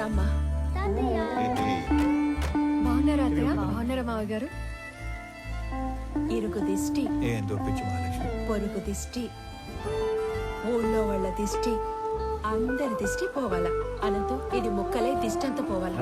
రామ్మా బాగున్నారా అత్తయ్య? బాగున్నారా మావ గారు? ఇరుగు దిష్టి. ఏం దొప్పించు మహాలక్ష్మి? పొరుగు దిష్టి. ఊళ్ళో వాళ్ళ దిష్టి. అందరి దిష్టి పోవాలా. అనంతు ఇది ముక్కలై దిష్టి అంతా పోవాలా.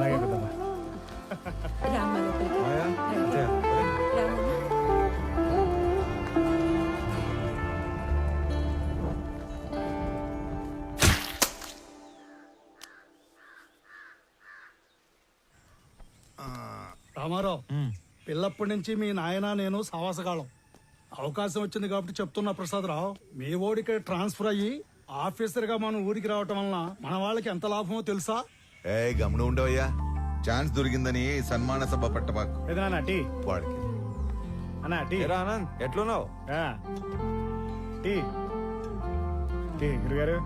రామారావు పిల్లప్పటి నుంచి మీ నాయన నేను సావాసకాలం. అవకాశం వచ్చింది కాబట్టి చెప్తున్నా ప్రసాదరావు మీ ఓడికి ట్రాన్స్ఫర్ అయ్యి ఆఫీసర్గా మనం ఊరికి రావటం వలన మన వాళ్ళకి ఎంత లాభమో తెలుసా? ఏ గమనం ఉండవయ్యా. ఛాన్స్ దొరికిందని సన్మాన సభ పట్టబాకు టీ? వాడికి. అన్నా టీ? ఏరా ఆనంద్ ఎట్లున్నావు? ఆ. టీ? టీ గురుగారు.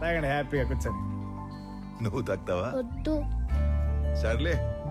తాగండి హ్యాపీగా కూర్చొని నువ్వు తక్కువా సర్లే.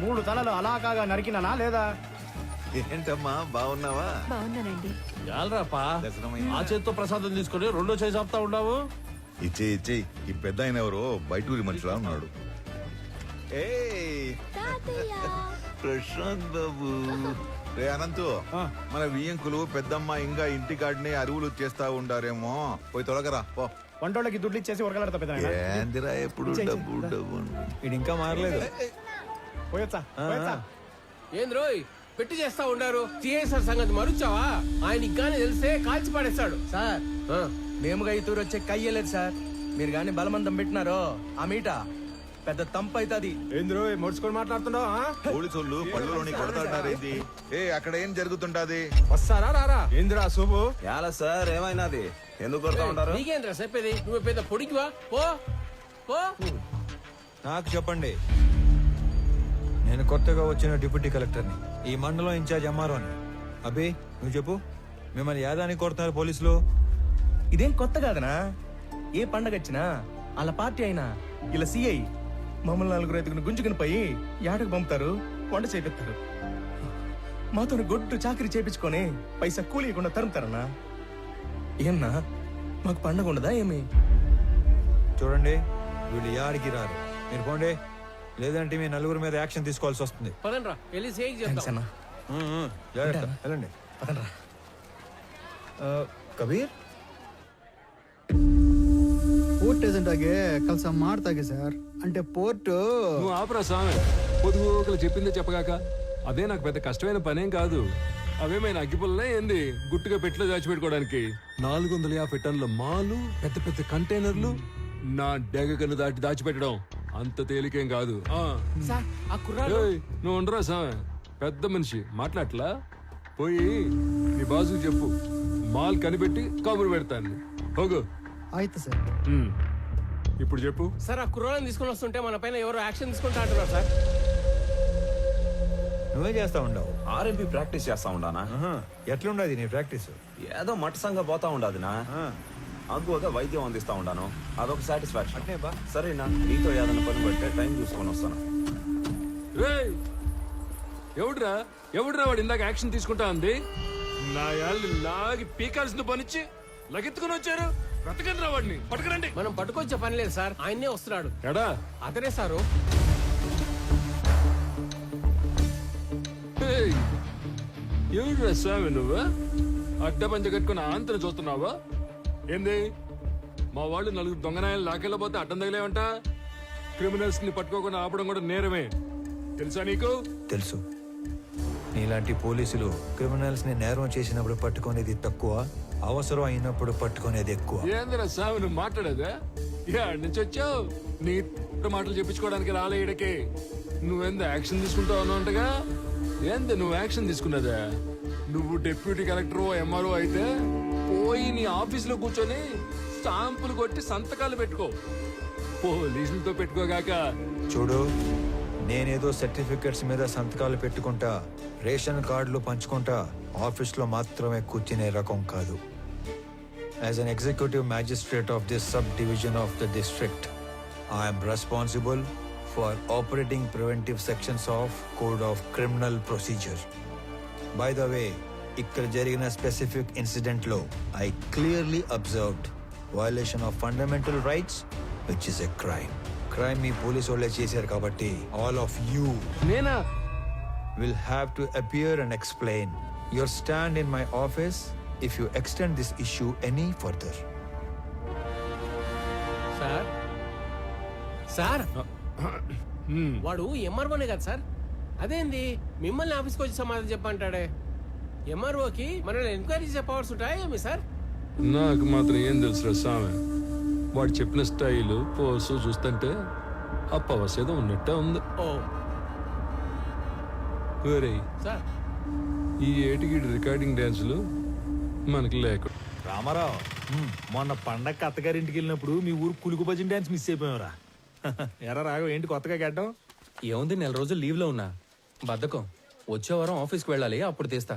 మూడు తలలు అలా కాగా నరికినానా లేదా? ఏంటమ్మా బాగున్నావా? బాగున్నానండి. చాలరాపా దర్శనమైందా? ఆ చేత్తో ప్రసాదం తీసుకొని రెండో చేయి చెప్తా ఉన్నావు? ఇచ్చే ఇచ్చే ఈ పెద్ద ఆయన ఎవరో? బయట ఊరి మనిషిలా ఉన్నాడు. ఏయ్, ప్రశాంత్ బాబు. రే అనంతు మన వియ్యంకులు పెద్దమ్మ ఇంకా ఇంటికాడిని అరువులు చేస్తా ఉండారేమో. పోయి తొలగరా పో. వంటోళ్ళకి దుడ్లు ఇచ్చేసి ఉరకలాడతా పెద్ద ఏందిరా ఎప్పుడు డబ్బు డబ్బు ఇంకా మారలేదు. పోయొచ్చా? పోయొచ్చా? ఏంది రోయ్? పెట్టి చేస్తా ఉండారు. సిఐసార్ సంగతి మరుచావా? ఆయన ఇంకానే తెలిస్తే కాల్చి పడేస్తాడు సార్ ఆ, మేముగా ఈ తూరు వచ్చే కయ్యలేదు సార్. మీరు గాని బలమందం పెట్టినారో ఆ మీట పెద్ద తంపు అవుతుంది ఏంద్రో మొడుచుకొని మాట్లాడుతున్నావు? పోలీసోళ్ళు పళ్ళలోని కొడతాడారేంది? ఏ అక్కడ ఏం జరుగుతుంటాది? వస్తారా రారా? ఏందిరా శుభు ఎలా సార్ ఏమైనాది? ఎందుకు కొడతా ఉంటారు? నీకేంద్రా చెప్పేది? నువ్వు పెద్ద పొడికివా? పో. పో. నాకు చెప్పండి. నేను కొత్తగా వచ్చిన డిప్యూటీ కలెక్టర్ని ఈ మండలం ఇన్ఛార్జ్ ఎంఆర్ఓ అని అభి నువ్వు చెప్పు. మిమ్మల్ని యాదానికి కొడుతున్నారు పోలీసులు? ఇదేం కొత్త కాదనా? ఏ పండగ వచ్చినా వాళ్ళ పార్టీ అయినా ఇలా సిఐ మమ్మల్ని నలుగురు ఐదుగురు గుంజుకుని పోయి యాడకు పంపుతారు వంట చేపిస్తారు మాతో గొడ్డు చాకరీ చేపించుకొని పైసా కూలీయకుండా తరుముతారన్నా? ఏమన్నా మాకు పండగ ఉండదా ఏమి? చూడండి వీళ్ళు యాడికి రారు. మీరు పోండి. లేదంటే మీ నలుగురు మీద యాక్షన్ తీసుకోవాల్సి వస్తుంది పదండ్రా వెళ్ళి సేక్ థ్యాంక్స్ చేద్దాం అన్నా ఉమ్, ఉమ్, జాగ్రత్త వెళ్ళండి పదండ్రా. ఆ, కబీర్ ಪೋರ್ಟ್ ಏಜೆಂಟ್ ಆಗಿ ಕೆಲಸ ಮಾಡ್ತಾಗೆ ಸರ್ అంటే పోర్టు నువ్వు ఆపరా స్వామి పొదుగుకలు చెప్పిందే చెప్పగాక అదే నాకు పెద్ద కష్టమైన పనేం కాదు అవేమైనా అగ్గిపుల్లనే ఏంది గుట్టుగా పెట్టిలో దాచిపెట్టుకోవడానికి నాలుగు వందల యాభై టన్నుల మాలు పెద్ద పెద్ద కంటైనర్లు నా డెగ కన్ను దాటి దాచిపెట్టడం అంత తేలికేం కాదు ఆ. ఏయ్, నువ్వు ఉండరా స్వామి పెద్ద మనిషి మాట్లాడలా పోయి నీ బాసుకు చెప్పు మాల్ కనిపెట్టి కబురు పెడతాను ಹೋಗು ಆಯ್ತು ಸರ್ ఉమ్. ఇప్పుడు చెప్పు సార్ ఆ కుర్రాలను తీసుకొని వస్తుంటే మన పైన ఎవరో యాక్షన్ తీసుకుంటా అంటున్నారు సార్ నువ్వే చేస్తా ఉండవు ఆర్ఎంపీ ప్రాక్టీస్ చేస్తా ఉండానా ఆహా, ఎట్లుండదు నీ ప్రాక్టీస్ ఏదో మట్టసంగా పోతా ఉండదునా అగ్గువగా వైద్యం అందిస్తా ఉండాను. అదొక సాటిస్ఫాక్షన్ అట్నే బా. సరేనా? నీతో ఏదైనా పని పడితే టైం చూసుకొని వస్తాను. రేయ్! ఎవడురా? ఎవడురా వాడు ఇందాక యాక్షన్ తీసుకుంటా ఉంది నా యాళ్ళు లాగి పీకాల్సిన పనిచ్చి లగెత్తుకుని వచ్చారు. బ్రతకండి రా వాడిని. పట్టుకురండి. మనం పట్టుకొచ్చే పని లేదు సార్. ఆయన్నే వస్తున్నాడు. ఎడా? అతనే సారు. ఏయ్, ఎవడురా స్వామి నువ్వు? అడ్డ పంచ కట్టుకుని ఆంతను చూస్తున్నావా? ఏంది? మా వాళ్ళు నలుగురు దొంగనాయాలు లాకెళ్ళబోతే అడ్డం తగిలేవంట? క్రిమినల్స్ని పట్టుకోకుండా ఆపడం కూడా నేరమే. తెలుసా నీకు? తెలుసు. నీలాంటి పోలీసులు క్రిమినల్స్ని నేరం చేసినప్పుడు పట్టుకునేది తక్కువ అవసరం అయినప్పుడు పట్టుకునేది ఎక్కువ. ఏందిరా స్వామి నువ్వు మాట్లాడేదా? ఏడు నుంచి వచ్చావు? నీ మాటలు చెప్పించుకోవడానికి రాలే ఈడకి. నువ్వెంత యాక్షన్ తీసుకుంటావు అన్నట్టుగా ఏంది నువ్వు యాక్షన్ తీసుకున్నదా? నువ్వు డిప్యూటీ కలెక్టర్ ఎంఆర్ఓ అయితే పోయి నీ ఆఫీసులో కూర్చొని స్టాంపులు కొట్టి సంతకాలు పెట్టుకో. పోలీసులతో పెట్టుకోగాక చూడు నేనేదో సర్టిఫికెట్స్ మీద సంతకాలు పెట్టుకుంటా రేషన్ కార్డులు పంచుకుంటా ఆఫీస్లో మాత్రమే కూర్చునే రకం కాదు. As an executive magistrate of this sub division of the district I'm responsible for operating preventive sections of code of criminal procedure by the way ఇక్కడ జరిగిన specific ఇన్సిడెంట్లో I clearly observed violation of fundamental rights which is a crime crime me police వాళ్ళే చేశారు కాబట్టి all of you నేనా? will have to appear and explain your stand in my office if you extend this issue any further. Sir? Sir? వాడు ఎంఆర్ఓనే కదా sir? అదేంది? మిమ్మల్ని ఆఫీస్కి వచ్చి సమాధానం చెప్పంటాడే ఎంఆర్ఓకి మనల్ని ఎంక్వైరీ చెప్పవలసి ఉంటాయా ఏమి సార్ నాకు మాత్రం ఏం తెలుసురా స్వామి వాడు చెప్పిన స్టైలు పోసు చూస్తుంటే అప్పవసేదో ఉన్నట్టే ఉంది. ఓ. ఒరేయ్ సార్ ఈ ఏటికి రికార్డింగ్ డ్యాన్సులు మనకి లేక రామారావు మొన్న పండగ అత్తగారింటికి వెళ్ళినప్పుడు మీ ఊరు కులుకు భజన డాన్స్ మిస్ అయిపోయావురా. ఎరా రాఘవ ఏంటి కొత్తగా గడ్డం? ఏముంది నెల రోజులు లీవ్లో ఉన్నా. బద్ధకం. వచ్చే వారం ఆఫీస్కి వెళ్ళాలి అప్పుడు తీస్తా.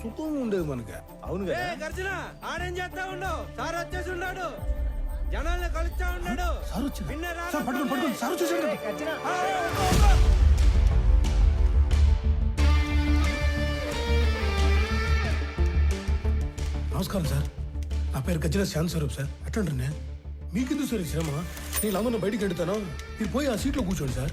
సుఖం ఉండేది మనకి అవును కదా ఆడేం చేస్తా ఉండవు సార్ వచ్చేసి ఉన్నాడు. జనాల్ని కలుస్తా ఉన్నాడు. సార్ వచ్చింది సార్ పట్టుకోండి పట్టుకోండి సార్ వచ్చేసాడు నమస్కారం సార్. నా పేరు గజ్జల శాంత్ స్వరూప్ సార్. ఎట్లుంటారు నేను మీకెందుకు సార్ ఈ శ్రమ? నేను అందరిని బయటికి ఎడుతాను మీరు పోయి ఆ సీట్లో కూర్చోండి సార్.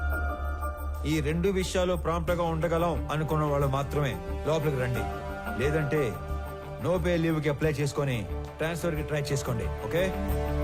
ఈ రెండు విషయాలు ప్రాంప్ట్గా ఉండగలం అనుకున్న వాళ్ళు మాత్రమే లోపలికి రండి. లేదంటే నో పే లీవ్కి అప్లై చేసుకొని ట్రాన్స్ఫర్కి ట్రై చేసుకోండి ఓకే?